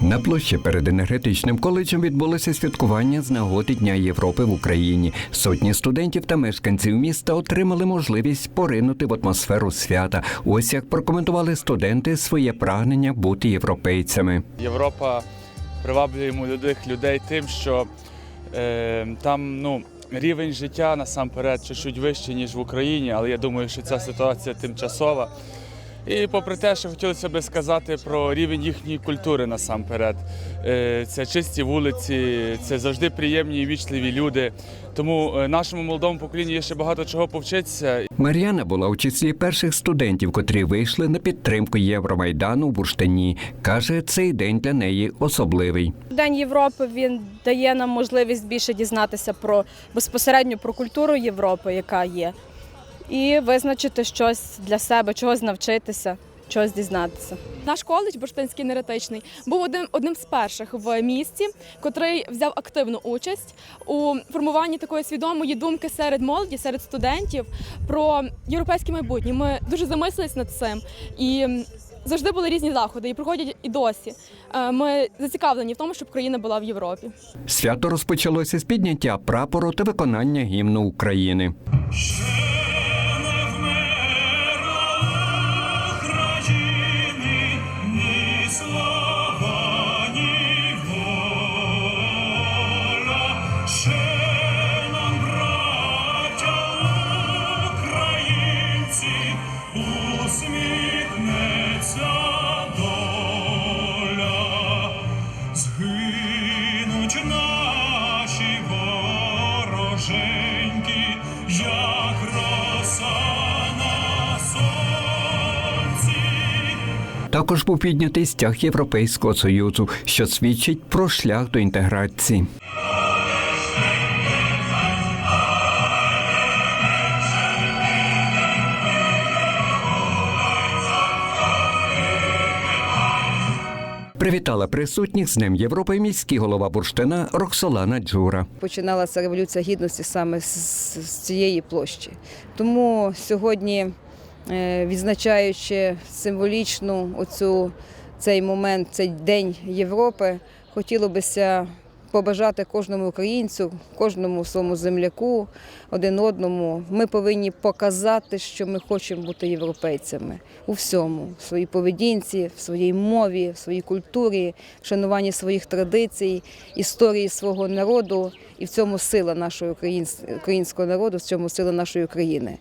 На площі перед енергетичним коледжем відбулося святкування з нагоди Дня Європи в Україні. Сотні студентів та мешканців міста отримали можливість поринути в атмосферу свята. Ось як прокоментували студенти своє прагнення бути європейцями. Європа приваблює молодих людей тим, що е, там ну, рівень життя насамперед чуть-чуть вищий, ніж в Україні, але я думаю, що ця ситуація тимчасова. І попри те, що хотілося би сказати про рівень їхньої культури насамперед. Е, Це чисті вулиці, це завжди приємні і вічливі люди. Тому е, нашому молодому поколінню є ще багато чого повчитися. Мар'яна була у числі перших студентів, котрі вийшли на підтримку Євромайдану у Бурштині. Каже, цей день для неї особливий. День Європи він дає нам можливість більше дізнатися про безпосередньо про культуру Європи, яка є, і визначити щось для себе, чогось навчитися, чогось дізнатися. Наш коледж Бурштинський енергетичний був одним одним з перших в місті, котрий взяв активну участь у формуванні такої свідомої думки серед молоді, серед студентів про європейське майбутнє. Ми дуже замислились над цим і. Завжди були різні заходи і проходять і досі. Е, Ми зацікавлені в тому, щоб країна була в Європі. Свято розпочалося з підняття прапору та виконання гімну України. України Також був піднятий стяг Європейського союзу, що свідчить про шлях до інтеграції. Привітала присутніх з Днем Європи міський голова Бурштина Роксолана Джура. починалася революція гідності саме з, цієї площі. Тому сьогодні, відзначаючи символічну оцю, цей момент, цей День Європи, хотілося б побажати кожному українцю, кожному своєму земляку, один одному. Ми повинні показати, що ми хочемо бути європейцями у всьому, в своїй поведінці, в своїй мові, в своїй культурі, в шануванні своїх традицій, історії свого народу. І в цьому сила нашого українсь- українського народу, в цьому сила нашої країни.